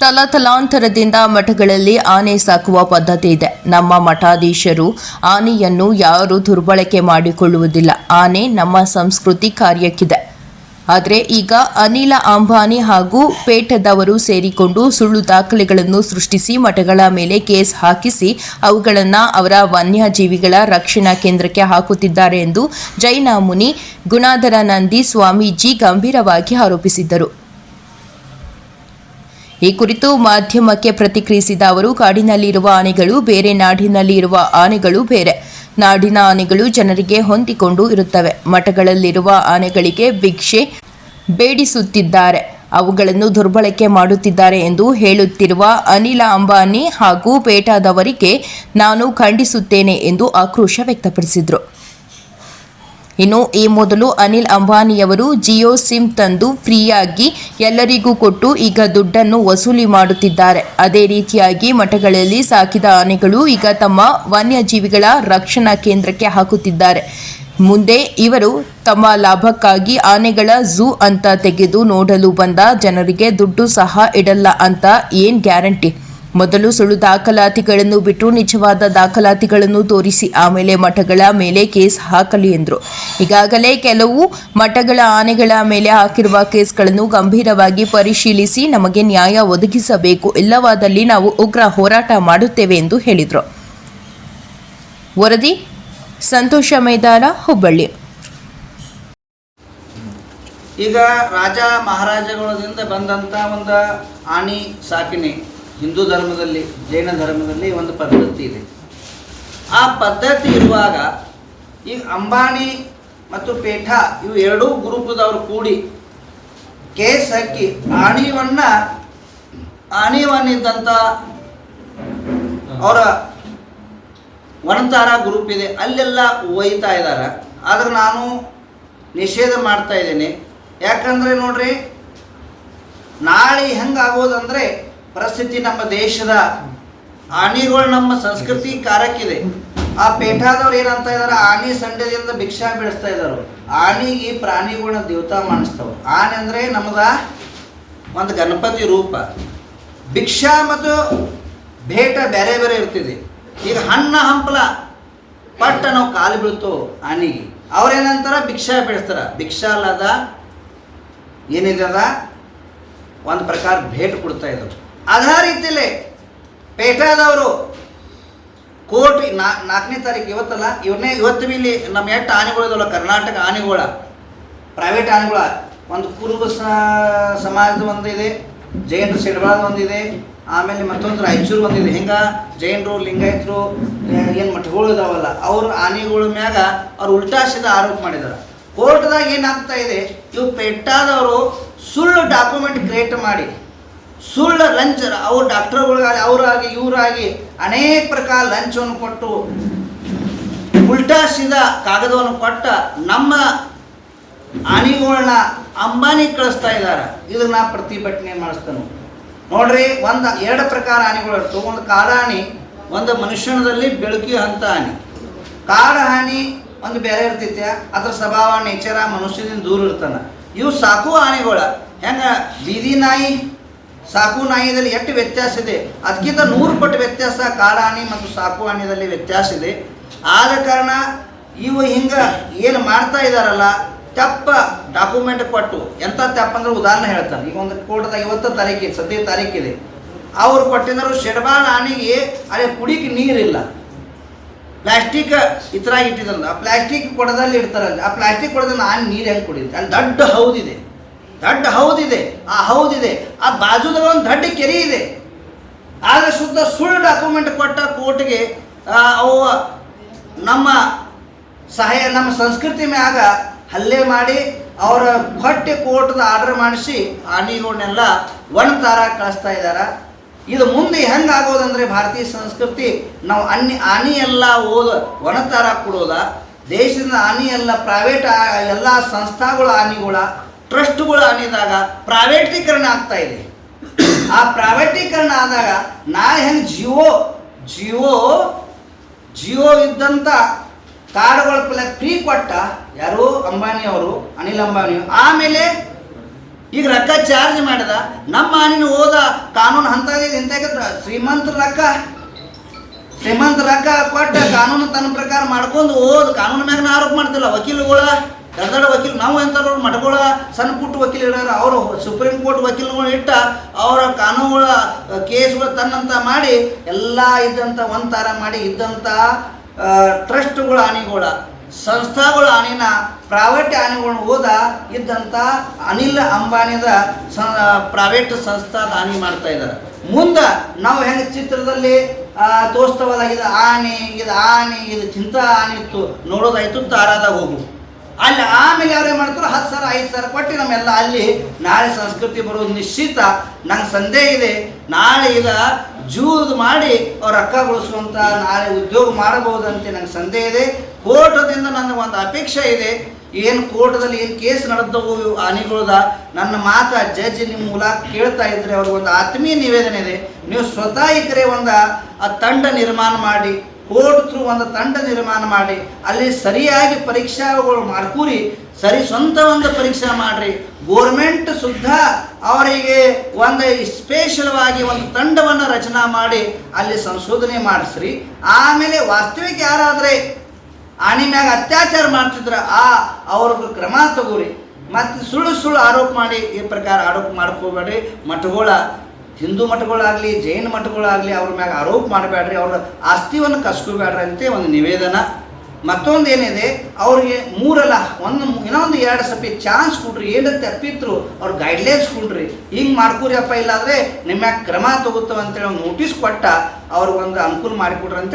ತಲತಲಾಂತರದಿಂದ ಮಠಗಳಲ್ಲಿ ಆನೆ ಸಾಕುವ ಪದ್ಧತಿ ಇದೆ. ನಮ್ಮ ಮಠಾಧೀಶರು ಆನೆಯನ್ನು ಯಾರು ದುರ್ಬಳಕೆ ಮಾಡಿಕೊಳ್ಳುವುದಿಲ್ಲ. ಆನೆ ನಮ್ಮ ಸಂಸ್ಕೃತಿ ಕಾರ್ಯಕ್ಕಿದೆ. ಆದರೆ ಈಗ ಅನಿಲ ಅಂಬಾನಿ ಹಾಗೂ ಪೇಟದವರು ಸೇರಿಕೊಂಡು ಸುಳ್ಳು ದಾಖಲೆಗಳನ್ನು ಸೃಷ್ಟಿಸಿ ಮಠಗಳ ಮೇಲೆ ಕೇಸ್ ಹಾಕಿಸಿ ಅವುಗಳನ್ನು ಅವರ ವನ್ಯಜೀವಿಗಳ ರಕ್ಷಣಾ ಕೇಂದ್ರಕ್ಕೆ ಹಾಕುತ್ತಿದ್ದಾರೆ ಎಂದು ಜೈನ ಮುನಿ ಗುಣಾಧರಾನಂದಿ ಸ್ವಾಮೀಜಿ ಗಂಭೀರವಾಗಿ ಆರೋಪಿಸಿದ್ದರು. ಈ ಕುರಿತು ಮಾಧ್ಯಮಕ್ಕೆ ಪ್ರತಿಕ್ರಿಯಿಸಿದ ಅವರು, ಕಾಡಿನಲ್ಲಿರುವ ಆನೆಗಳು ಬೇರೆ ನಾಡಿನಲ್ಲಿ ಇರುವ ಆನೆಗಳು ಬೇರೆ. ನಾಡಿನ ಆನೆಗಳು ಜನರಿಗೆ ಹೊಂದಿಕೊಂಡು ಇರುತ್ತವೆ. ಮಠಗಳಲ್ಲಿರುವ ಆನೆಗಳಿಗೆ ಭಿಕ್ಷೆ ಬೇಡಿಸುತ್ತಿದ್ದಾರೆ. ಅವುಗಳನ್ನು ದುರ್ಬಳಕೆ ಮಾಡುತ್ತಿದ್ದಾರೆ ಎಂದು ಹೇಳುತ್ತಿರುವ ಅನಿಲ ಅಂಬಾನಿ ಹಾಗೂ ಪೇಟಾದವರಿಗೆ ನಾನು ಖಂಡಿಸುತ್ತೇನೆ ಎಂದು ಆಕ್ರೋಶ ವ್ಯಕ್ತಪಡಿಸಿದರು. ಇನ್ನು ಈ ಮೊದಲು ಅನಿಲ್ ಅಂಬಾನಿಯವರು ಜಿಯೋ ಸಿಮ್ ತಂದು ಫ್ರೀಯಾಗಿ ಎಲ್ಲರಿಗೂ ಕೊಟ್ಟು ಈಗ ದುಡ್ಡನ್ನು ವಸೂಲಿ ಮಾಡುತ್ತಿದ್ದಾರೆ. ಅದೇ ರೀತಿಯಾಗಿ ಮಠಗಳಲ್ಲಿ ಸಾಕಿದ ಆನೆಗಳು ಈಗ ತಮ್ಮ ವನ್ಯಜೀವಿಗಳ ರಕ್ಷಣಾ ಕೇಂದ್ರಕ್ಕೆ ಹಾಕುತ್ತಿದ್ದಾರೆ. ಮುಂದೆ ಇವರು ತಮ್ಮ ಲಾಭಕ್ಕಾಗಿ ಆನೆಗಳ ಝೂ ಅಂತ ತೆಗೆದು ನೋಡಲು ಬಂದ ಜನರಿಗೆ ದುಡ್ಡು ಸಹ ಇಡಲ್ಲ ಅಂತ ಏನು ಗ್ಯಾರಂಟಿ? ಮೊದಲು ಸುಳ್ಳು ದಾಖಲಾತಿಗಳನ್ನು ಬಿಟ್ಟು ನಿಜವಾದ ದಾಖಲಾತಿಗಳನ್ನು ತೋರಿಸಿ ಆಮೇಲೆ ಮಠಗಳ ಮೇಲೆ ಕೇಸ್ ಹಾಕಲಿ ಎಂದರು. ಈಗಾಗಲೇ ಕೆಲವು ಮಠಗಳ ಆನೆಗಳ ಮೇಲೆ ಹಾಕಿರುವ ಕೇಸ್ಗಳನ್ನು ಗಂಭೀರವಾಗಿ ಪರಿಶೀಲಿಸಿ ನಮಗೆ ನ್ಯಾಯ ಒದಗಿಸಬೇಕು. ಇಲ್ಲವಾದಲ್ಲಿ ನಾವು ಉಗ್ರ ಹೋರಾಟ ಮಾಡುತ್ತೇವೆ ಎಂದು ಹೇಳಿದರು. ವರದಿ, ಸಂತೋಷ ಮೈದಾನ, ಹುಬ್ಬಳ್ಳಿ. ಈಗ ರಾಜ ಮಹಾರಾಜಗಳಿಂದ ಬಂದಂಥ ಒಂದು ಆಣಿ ಸಾಕಿಣೆ ಹಿಂದೂ ಧರ್ಮದಲ್ಲಿ, ಜೈನ ಧರ್ಮದಲ್ಲಿ ಒಂದು ಪದ್ಧತಿ ಇದೆ. ಆ ಪದ್ಧತಿ ಇರುವಾಗ ಈ ಅಂಬಾನಿ ಮತ್ತು ಪೇಠ ಇವು ಎರಡೂ ಗ್ರೂಪದವರು ಕೂಡಿ ಕೇಸ್ ಹಾಕಿ ಆಣಿವನ್ನ ಇದ್ದಂಥ ಅವರ ವನತಾರ ಗ್ರೂಪ್ ಇದೆ. ಅಲ್ಲೆಲ್ಲ ಒಯ್ತಾ ಇದ್ದಾರೆ ಆದ್ರೆ ನಾನು ನಿಷೇಧ ಮಾಡ್ತಾ ಇದ್ದೇನೆ. ಯಾಕಂದರೆ ನೋಡ್ರಿ, ನಾಳೆ ಹೆಂಗಾಗೋದಂದ್ರೆ ಪರಿಸ್ಥಿತಿ ನಮ್ಮ ದೇಶದ ಆನೆಗಳು ನಮ್ಮ ಸಂಸ್ಕೃತಿ ಕಾರಕ್ಕಿದೆ. ಆ ಪೇಠಾದವ್ರು ಏನಂತ ಇದಾರೆ? ಆನೆ ಸಂಡೆದಿಂದ ಭಿಕ್ಷಾ ಬೆಳೆಸ್ತಾ ಇದ್ದಾರೆ ಆನೆಗೆ ಪ್ರಾಣಿಗಳನ್ನ ದೇವತಾ ಮಾಡಿಸ್ತಾವ ಆನೆ ಅಂದ್ರೆ ನಮ್ಮದ ಒಂದು ಗಣಪತಿ ರೂಪ. ಭಿಕ್ಷಾ ಮತ್ತು ಭೇಟ ಬೇರೆ ಬೇರೆ ಇರ್ತಿದೆ. ಈಗ ಹಣ್ಣ ಹಂಪಲ ಪಟ್ಟ ನಾವು ಕಾಲು ಬೀಳ್ತೋ ಆನೆಗೆ. ಅವ್ರೇನಂತಾರ ಭಿಕ್ಷಾ ಬೆಳೆಸ್ತಾರ. ಭಿಕ್ಷಾ ಅಲ್ಲದ ಏನಿದೆ ಒಂದು ಪ್ರಕಾರ ಭೇಟ್ ಕೊಡ್ತಾ ಇದ್ರು. ಅದೇ ರೀತಿಯಲ್ಲಿ ಪೇಟಾದವರು ಕೋರ್ಟ್ ನಾ ನಾಲ್ಕನೇ ತಾರೀಕು ಇವತ್ತಲ್ಲ, ಇವನ್ನೇ ಇವತ್ತು ಇಲ್ಲಿ ನಮ್ಮ ಎಷ್ಟು ಆನೆಗಳು ಇದಾವಲ್ಲ ಕರ್ನಾಟಕ ಆನೆಗಳ ಪ್ರೈವೇಟ್ ಆನೆಗಳ, ಒಂದು ಕುರುಬ ಸಮಾಜದ ಒಂದು ಇದೆ ಜೈನರು ಒಂದಿದೆ, ಆಮೇಲೆ ಮತ್ತೊಂದು ರಾಯಚೂರು ಒಂದಿದೆ. ಹಿಂಗೆ? ಜೈನರು, ಲಿಂಗಾಯತರು ಏನು ಮಠಗಳು ಇದಾವಲ್ಲ, ಅವ್ರ ಆನೆಗಳ ಮ್ಯಾಗ ಅವ್ರು ಉಲ್ಟಾಸಿದ ಆರೋಪ ಮಾಡಿದ್ದಾರೆ ಕೋರ್ಟ್ದಾಗ ಏನಾಗ್ತಾ ಇದೆ? ಇವು ಪೆಟ್ಟಾದವರು ಸುಳ್ಳು ಡಾಕ್ಯುಮೆಂಟ್ ಕ್ರಿಯೇಟ್ ಮಾಡಿ ಸುಳ್ಳು ಲಂಚ ಅವ್ರು ಡಾಕ್ಟರ್ಗಳಿಗಾಗಿ ಅವರಾಗಿ, ಇವರಾಗಿ ಅನೇಕ ಪ್ರಕಾರ ಲಂಚವನ್ನು ಕೊಟ್ಟು ಉಲ್ಟಾ ಸೀದಾ ಕಾಗದವನ್ನು ಕೊಟ್ಟ ನಮ್ಮ ಅಣಿಗಳನ್ನ ಅಂಬಾನಿ ಕಳಿಸ್ತಾ ಇದ್ದಾರೆ. ಇದನ್ನ ಪ್ರತಿಭಟನೆ ಮಾಡಿಸ್ತಾನೆ. ನೋಡ್ರಿ, ಒಂದು, ಎರಡು ಪ್ರಕಾರ ಆನೆಗಳು ಇರ್ತವೆ. ಒಂದು ಕಾಡಾಣಿ ಒಂದು ಮನುಷ್ಯನದಲ್ಲಿ ಬೆಳಕಿ ಹಂತ ಆನೆ. ಕಾಡ ಹಾನಿ ಒಂದು ಬೇರೆ ಇರ್ತೈತೆ, ಅದ್ರ ಸ್ವಭಾವ ನೇಚರ ಮನುಷ್ಯದಿಂದ ದೂರ ಇರ್ತಾನೆ. ಇವು ಸಾಕು ಆನೆಗಳ ಹೆಂಗ? ಬೀದಿ ನಾಯಿ ಸಾಕು ನಾಯಿದಲ್ಲಿ ಎಷ್ಟು ವ್ಯತ್ಯಾಸ ಇದೆ? ಅದಕ್ಕಿಂತ ನೂರು ಪಟ್ಟು ವ್ಯತ್ಯಾಸ ಕಾಡಾನಿ ಮತ್ತು ಸಾಕು ಆನೆಯಲ್ಲಿ ವ್ಯತ್ಯಾಸ ಇದೆ. ಆದ ಕಾರಣ ಇವು ಹಿಂಗ ಏನು ಮಾಡ್ತಾ ಇದಾರಲ್ಲ, ತಪ್ಪ ಡಾಕ್ಯುಮೆಂಟ್ ಕೊಟ್ಟು. ಎಂಥ ತಪ್ಪ ಅಂದ್ರೆ ಉದಾಹರಣೆ ಹೇಳ್ತಾನೆ. ಈಗ ಒಂದು ಕೋಟದಾಗ ಇವತ್ತು ತಾರೀಕಿದೆ ಸದ್ಯ ತಾರೀಕಿದೆ ಅವ್ರು ಕೊಟ್ಟಿದ್ರು ಶೆಡ್ಬಾಳ ಆನೆಗೆ ಅಲ್ಲಿ ಕುಡಿಗೆ ನೀರಿಲ್ಲ. ಪ್ಲಾಸ್ಟಿಕ್ ಇತರ ಇಟ್ಟಿದ್ರು ಆ ಪ್ಲಾಸ್ಟಿಕ್ ಕೊಡದಲ್ಲಿ ಇಡ್ತಾರಲ್ಲ ಆ ಪ್ಲಾಸ್ಟಿಕ್ ಕೊಡದಲ್ಲಿ ಆನೆ ನೀರು ಹೆಂಗೆ ಕುಡಿಯುತ್ತೆ? ಅಲ್ಲಿ ದೊಡ್ಡ ಹೌದಿದೆ ದೊಡ್ಡ ಹೌದಿದೆ, ಆ ಹೌದಿದೆ, ಆ ಬಾಜುದಾಗ ಒಂದು ದಡ್ಡ ಕೆರೆ ಇದೆ. ಆದರೆ ಶುದ್ಧ ಸುಳ್ಳು ಡಾಕ್ಯುಮೆಂಟ್ ಕೊಟ್ಟ ಕೋರ್ಟ್ಗೆ ಅವು ನಮ್ಮ ಸಹಾಯ, ನಮ್ಮ ಸಂಸ್ಕೃತಿ ಮ್ಯಾಗ ಹಲ್ಲೆ ಮಾಡಿ ಅವರ ಹೊಟ್ಟೆ ಕೋರ್ಟ್ದ ಆರ್ಡರ್ ಮಾಡಿಸಿ ಆನೆಗಳನ್ನೆಲ್ಲ ಒಣತಾರ ಕಳಿಸ್ತಾ ಇದ್ದಾರೆ ಇದು ಮುಂದೆ ಹೆಂಗೆ ಆಗೋದಂದ್ರೆ ಭಾರತೀಯ ಸಂಸ್ಕೃತಿ, ನಾವು ಅನ್ನಿ ಆನೆ ಎಲ್ಲ ಓದ ಒಣತಾರ ಕೊಡೋದ. ದೇಶದ ಆನೆ ಎಲ್ಲ ಪ್ರೈವೇಟ್ ಎಲ್ಲ ಸಂಸ್ಥಾಗಳ ಆನೆಗಳ ಟ್ರಸ್ಟ್ಗಳ ಆನೆದಾಗ ಪ್ರೈವೇಟೀಕರಣ ಆಗ್ತಾ ಇದೆ. ಆ ಪ್ರೈವೇಟೀಕರಣ ಆದಾಗ ನಾಳೆ ಹೆಂಗೆ ಜಿಯೋ ಜಿಯೋ ಜಿಯೋ ಇದ್ದಂಥ ಕಾರ್ಡ್ಗಳ ಪಲ ಫ್ರೀ ಕೊಟ್ಟ ಯಾರು? ಅಂಬಾನಿ ಅವರು, ಅನಿಲ್ ಅಂಬಾನಿ ಆಮೇಲೆ ಈಗ ರೊಕ್ಕ ಚಾರ್ಜ್ ಮಾಡಿದ, ನಮ್ಮ ಆನಿನ ಹೋದ ಕಾನೂನು ಹಂತ ಇಂತ ಶ್ರೀಮಂತ ರೊಕ್ಕ ಶ್ರೀಮಂತ ರೊಕ್ಕ ಕೊಟ್ಟ ಕಾನೂನು ತನ್ನ ಪ್ರಕಾರ ಮಾಡ್ಕೊಂಡು ಹೋದ್ ಕಾನೂನು ಮ್ಯಾಗ ನಾ ಆರೋಪ ಮಾಡ್ತಿಲ್ಲ ವಕೀಲರುಗಳ ದೊಡ್ಡ ವಕೀಲ್, ನಾವು ಎಂಥವ್ರು ಮಠಗಳ ಸಣ್ಣ ಪುಟ್ಟ ವಕೀಲ ಇರೋರು, ಅವರು ಸುಪ್ರೀಂ ಕೋರ್ಟ್ ವಕೀಲ್ಗಳು ಇಟ್ಟ ಅವರ ಕಾನೂನುಗಳ ಕೇಸ್ಗಳು ತನ್ನಂತ ಮಾಡಿ ಎಲ್ಲ ಇದ್ದಂಥ ಒಂಥರ ಮಾಡಿ ಇದ್ದಂಥ ಟ್ರಸ್ಟ್ಗಳ ಹಾನಿಗಳ ಸಂಸ್ಥಾಗಳ ಹಾನಿನ ಪ್ರೈವೇಟ್ ಹಾನಿಗಳನ್ನ ಹೋದ ಇದ್ದಂಥ ಅನಿಲ್ ಅಂಬಾನಿದ ಪ್ರೈವೇಟ್ ಸಂಸ್ಥಾದ ಹಾನಿ ಮಾಡ್ತಾ ಇದ್ದಾರೆ ಮುಂದೆ ನಾವು ಹೆಂಗೆ ಚಿತ್ರದಲ್ಲಿ ತೋರಿಸ್ತವಲ್ಲ, ಇದು ಆನೆ ಇದು ಆನೆ, ಇದು ಚಿಂತ ಆನೆ ಇತ್ತು, ನೋಡೋದಾಯ್ತು ತಾರಾದಾಗ ಹೋಗು. ಅಲ್ಲಿ ಆಮೇಲೆ ಅವ್ರು ಏನು ಮಾಡ್ತಾರೆ? ಹತ್ತು ಸಾವಿರ, ಐದು ಸಾವಿರ ಕೊಟ್ಟು ನಮ್ಮೆಲ್ಲ ಅಲ್ಲಿ ನಾಳೆ ಸಂಸ್ಕೃತಿ ಬರೋದು ನಿಶ್ಚಿತ. ನಂಗೆ ಸಂದೇಹ ಇದೆ. ನಾಳೆ ಈಗ ಜೂದ್ ಮಾಡಿ ಅವ್ರ ರೊಕ್ಕ ಗೊಳಿಸುವಂಥ ನಾಳೆ ಉದ್ಯೋಗ ಮಾಡಬಹುದಂತೆ ನಂಗೆ ಸಂದೇಹ ಇದೆ. ಕೋರ್ಟದಿಂದ ನನಗೆ ಒಂದು ಅಪೇಕ್ಷೆ ಇದೆ. ಏನು ಕೋರ್ಟದಲ್ಲಿ ಏನು ಕೇಸ್ ನಡೆದವು ಅನಿಗಳದ ನನ್ನ ಮಾತ ಜಡ್ಜ್ ನಿಮ್ಮ ಮೂಲಕ ಕೇಳ್ತಾ ಇದ್ರೆ ಅವ್ರಿಗೆ ಒಂದು ಆತ್ಮೀಯ ನಿವೇದನೆ ಇದೆ. ನೀವು ಸ್ವತಃ ಇದ್ರೆ ಒಂದು, ಆ ತಂಡ ನಿರ್ಮಾಣ ಮಾಡಿ. ಕೋರ್ಟ್ ಥ್ರೂ ಒಂದು ತಂಡ ನಿರ್ಮಾಣ ಮಾಡಿ, ಅಲ್ಲಿ ಸರಿಯಾಗಿ ಪರೀಕ್ಷಾಗಳು ಮಾಡ್ಕೂರಿ ಸರಿ ಸ್ವಂತ ಒಂದು ಪರೀಕ್ಷೆ ಮಾಡಿರಿ. ಗೋರ್ಮೆಂಟ್ ಸುದ್ದ ಅವರಿಗೆ ಒಂದು ಸ್ಪೆಷಲ್ವಾಗಿ ಒಂದು ತಂಡವನ್ನು ರಚನಾ ಮಾಡಿ, ಅಲ್ಲಿ ಸಂಶೋಧನೆ ಮಾಡಿಸ್ರಿ. ಆಮೇಲೆ ವಾಸ್ತವಿಕ ಯಾರಾದರೆ ಆಣಿ ಮ್ಯಾಗ ಅತ್ಯಾಚಾರ ಮಾಡ್ತಿದ್ರ, ಆ ಅವ್ರಿಗೆ ಕ್ರಮ ತಗೋರಿ. ಮತ್ತು ಸುಳ್ಳು ಸುಳ್ಳು ಆರೋಪ ಮಾಡಿ, ಈ ಪ್ರಕಾರ ಆರೋಪ ಮಾಡ್ಕೋಬೇಡಿ ಮಠಗಳ ಹಿಂದೂ ಮಠಗಳಾಗಲಿ, ಜೈನ ಮಠಗಳಾಗಲಿ ಅವ್ರ ಮ್ಯಾಗ ಆರೋಪ ಮಾಡಬೇಡ್ರಿ, ಅವ್ರ ಆಸ್ತಿವನ್ನು ಕಸ್ಕೋಬೇಡ್ರಿ ಅಂತ ಒಂದು ನಿವೇದನ. ಮತ್ತೊಂದು ಏನಿದೆ, ಅವ್ರಿಗೆ ಮೂರಲ್ಲ, ಒಂದು ಇನ್ನೊಂದು ಎರಡು ಸಪಿ ಚಾನ್ಸ್ ಕೊಡ್ರಿ ಏನು ತಪ್ಪಿದ್ರು ಅವ್ರ ಗೈಡ್ಲೈನ್ಸ್ ಕೊಡ್ರಿ ಹಿಂಗೆ ಮಾಡ್ಕೊರಿ ಅಪ್ಪ, ಇಲ್ಲಾಂದ್ರೆ ನಿಮ್ಮ ಕ್ರಮ ತಗೋತಾವ ಅಂತೇಳಿ ಒಂದು ನೋಟಿಸ್ ಕೊಟ್ಟ, ಅವ್ರಿಗೊಂದು ಅನುಕೂಲ ಮಾಡಿಕೊಡ್ರಿ ಅಂತೇಳಿ